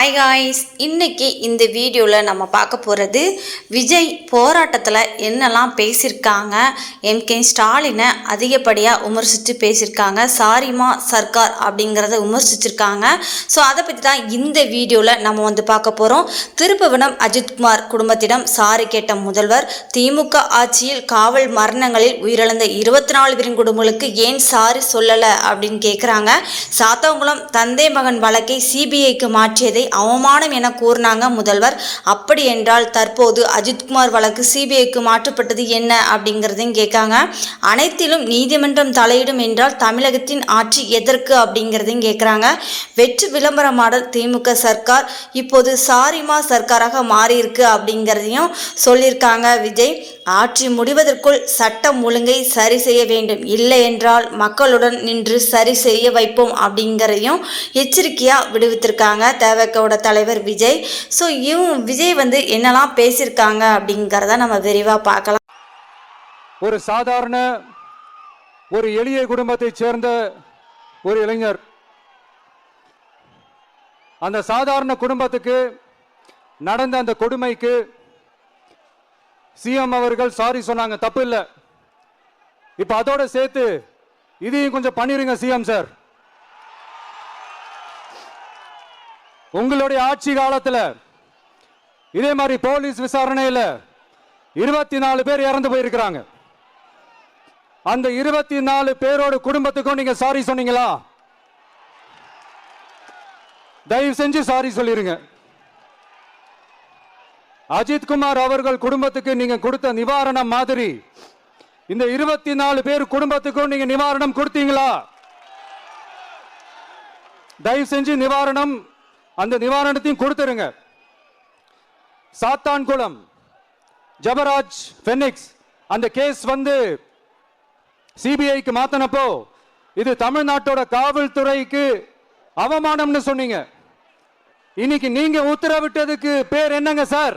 Hi guys இன்றைக்கி இந்த வீடியோவில் நம்ம பார்க்க போகிறது விஜய் போராட்டத்தில் என்னெல்லாம் பேசியிருக்காங்க எம்கே ஸ்டாலினை அதிகப்படியாக விமர்சித்து பேசியிருக்காங்க சாரிமா சர்க்கார் அப்படிங்கிறத விமர்சிச்சிருக்காங்க. ஸோ அதை பற்றி தான் இந்த வீடியோவில் நம்ம வந்து பார்க்க போகிறோம் திருப்புவனம் அஜித்குமார் குடும்பத்திடம் சாரி கேட்ட முதல்வர் திமுக ஆட்சியில் காவல் மரணங்களில் உயிரிழந்த இருபத்தி நாலு பேரின் குடும்பங்களுக்கு ஏன் சாரி சொல்லலை அப்படின்னு கேட்குறாங்க சாத்தவங்குளம் தந்தை மகன் வழக்கை சிபிஐக்கு மாற்றியதை அவமானம் என கூறினாங்க முதல்வர். அப்படி என்றால் தற்போது அஜித்குமார் வழக்கு சிபிஐக்கு மாற்றப்பட்டது என்ன? அப்படிங்கிறதையும் கேட்காங்க. அனைத்திலும் நீதிமன்றம் தலையிடும் என்றால் தமிழகத்தின் ஆட்சி எதற்கு? அப்படிங்கிறதையும் கேட்குறாங்க. வெற்றி விளம்பர மாடல் திமுக சர்க்கார் இப்போது சாரிமா சர்க்காராக மாறியிருக்கு அப்படிங்கிறதையும் சொல்லியிருக்காங்க விஜய். ஆட்சி முடிவதற்குள் சட்டம் ஒழுங்கை சரி செய்ய வேண்டும். இல்லை என்றால் மக்களுடன் நின்று சரி செய்ய வைப்போம் அப்படிங்கிறதையும் எச்சரிக்கையாக விடுவித்திருக்காங்க தேவக்கோட தலைவர் விஜய். ஸோ இவங்க விஜய் வந்து என்னெல்லாம் பேசியிருக்காங்க அப்படிங்கிறத நம்ம விரிவாக பார்க்கலாம். ஒரு சாதாரண ஒரு எளிய குடும்பத்தைச் சேர்ந்த ஒரு இளைஞர். அந்த சாதாரண குடும்பத்துக்கு நடந்த அந்த கொடுமைக்கு சிஎம் அவர்கள் சாரி சொன்னாங்க தப்பு இல்லை. இப்ப அதோட சேர்த்து இதையும் கொஞ்சம் பண்ணிருங்க சிஎம் சார். உங்களுடைய ஆட்சி காலத்துல இதே மாதிரி போலீஸ் விசாரணையில இருபத்தி நாலு பேர் இறந்து போயிருக்கிறாங்க. அந்த இருபத்தி நாலு பேரோட குடும்பத்துக்கும் நீங்க சாரி சொன்னீங்களா? தயவு செஞ்சு சாரி சொல்லிருங்க. அஜித் குமார் அவர்கள் குடும்பத்துக்கு நீங்க கொடுத்த நிவாரணம் மாதிரி. இந்த இருபத்தி நாலு பேர் குடும்பத்துக்கும் நீங்க நிவாரணம் கொடுத்தீங்களா? தயவு செஞ்சு நிவாரணம் அந்த நிவாரணத்தையும் கொடுத்துருங்க. சாத்தான்குளம் ஜபராஜ் பெனிக்ஸ் அந்த கேஸ் வந்து சிபிஐக்கு மாத்தினப்போ இது தமிழ்நாட்டோட காவல்துறைக்கு அவமானம்னு சொன்னீங்க. இன்னைக்கு நீங்க உத்தரவிட்டதுக்கு பேர் என்னங்க சார்?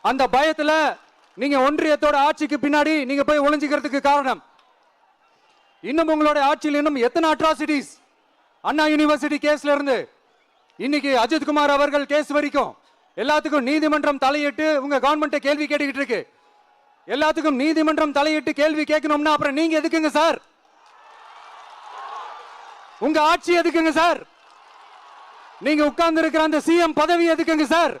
அந்த பயத்துல நீங்க ஒன்றியத்தோட ஆட்சிக்கு பின்னாடி நீங்க போய் ஒளிஞ்சுக்கிறதுக்கு காரணம். இன்னும் உங்களுடைய ஆட்சியில் இன்னும் எத்தனை அட்ராசிட்டிஸ் அண்ணா யூனிவர்சிட்டி கேஸ்ல இருந்து இன்னைக்கு அஜித் குமார் அவர்கள் கேஸ் வரைக்கும் எல்லாத்துக்கும் நீதிமன்றம் தலையிட்டு உங்க கவர்மெண்ட் கேள்வி கேட்டுக்கிட்டு இருக்கு. எல்லாத்துக்கும் நீதிமன்றம் தலையிட்டு கேள்வி கேட்கணும்னா அப்புறம் நீங்க எதுக்குங்க சார்? உங்க ஆட்சி எதுக்குங்க சார்? நீங்க உட்கார்ந்து இருக்கிற அந்த சிஎம் பதவி எதுக்குங்க சார்?